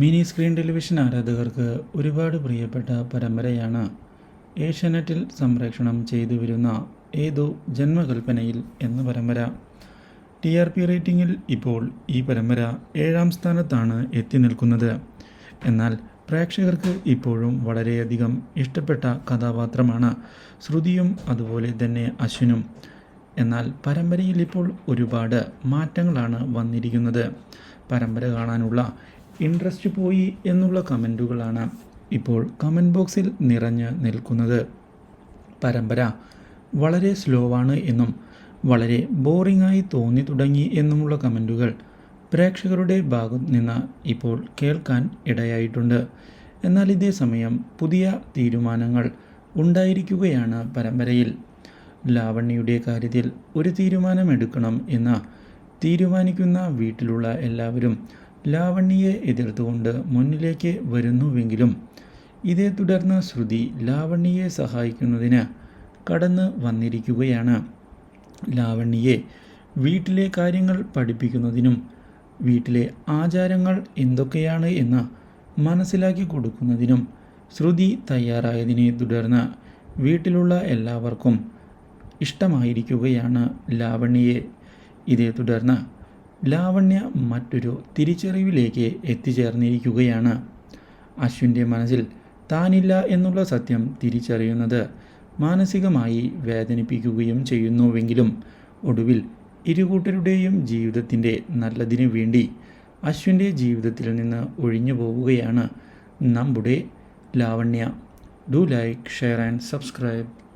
Mini screen television ആരാധകർക്ക് ഒരുപാട് പ്രിയപ്പെട്ട പരമ്പരയാണ് ഏഷ്യാനെറ്റിൽ സംപ്രേഷണം ചെയ്തു വരുന്ന ഏതോ ജന്മകൽപ്പനയിൽ എന്ന പരമ്പര. ടി ആർ പി റേറ്റിംഗിൽ ഇപ്പോൾ ഈ പരമ്പര ഏഴാം സ്ഥാനത്താണ് എത്തി നിൽക്കുന്നത്. എന്നാൽ പ്രേക്ഷകർക്ക് ഇപ്പോഴും വളരെയധികം ഇഷ്ടപ്പെട്ട കഥാപാത്രമാണ് ശ്രുതിയും അതുപോലെ തന്നെ അശ്വിനും. എന്നാൽ പരമ്പരയിൽ ഇപ്പോൾ ഒരുപാട് മാറ്റങ്ങളാണ് വന്നിരിക്കുന്നത്. പരമ്പര കാണാനുള്ള ഇൻട്രസ്റ്റ് പോയി എന്നുള്ള കമന്റുകളാണ് ഇപ്പോൾ കമന്റ് ബോക്സിൽ നിറഞ്ഞ് നിൽക്കുന്നത്. പരമ്പര വളരെ സ്ലോ ആണ് എന്നും വളരെ ബോറിംഗായി തോന്നി തുടങ്ങി എന്നുമുള്ള കമന്റുകൾ പ്രേക്ഷകരുടെ ഭാഗത്ത് നിന്ന് ഇപ്പോൾ കേൾക്കാൻ ഇടയായിട്ടുണ്ട്. എന്നാൽ ഇതേ സമയം പുതിയ തീരുമാനങ്ങൾ ഉണ്ടായിരിക്കുകയാണ് പരമ്പരയിൽ. ലാവണ്യയുടെ കാര്യത്തിൽ ഒരു തീരുമാനമെടുക്കണം എന്ന് തീരുമാനിക്കുന്ന വീട്ടിലുള്ള എല്ലാവരും ലാവണ്യയെ എതിർത്തുകൊണ്ട് മുന്നിലേക്ക് വരുന്നുവെങ്കിലും ഇതേ തുടർന്ന് ശ്രുതി ലാവണ്യയെ സഹായിക്കുന്നതിന് കടന്ന് വന്നിരിക്കുകയാണ്. ലാവണ്യയെ വീട്ടിലെ കാര്യങ്ങൾ പഠിപ്പിക്കുന്നതിനും വീട്ടിലെ ആചാരങ്ങൾ എന്തൊക്കെയാണ് എന്ന് മനസ്സിലാക്കി കൊടുക്കുന്നതിനും ശ്രുതി തയ്യാറായതിനെ തുടർന്ന് വീട്ടിലുള്ള എല്ലാവർക്കും ഇഷ്ടമായിരിക്കുകയാണ് ലാവണ്യയെ. ഇതേ തുടർന്ന് ലാവണ്യ മറ്റൊരു തിരിച്ചറിവിലേക്ക് എത്തിച്ചേർന്നിരിക്കുകയാണ്. അശ്വിന്റെ മനസ്സിൽ താനില്ല എന്നുള്ള സത്യം തിരിച്ചറിയുന്നത് മാനസികമായി വേദനിപ്പിക്കുകയും ചെയ്യുന്നുവെങ്കിലും ഒടുവിൽ ഇരുകൂട്ടരുടെയും ജീവിതത്തിന്റെ നല്ലതിനു വേണ്ടി അശ്വിന്റെ ജീവിതത്തിൽ നിന്ന് ഒഴിഞ്ഞു പോവുകയാണ്. നമ്മുടെ Lavanya do like share and subscribe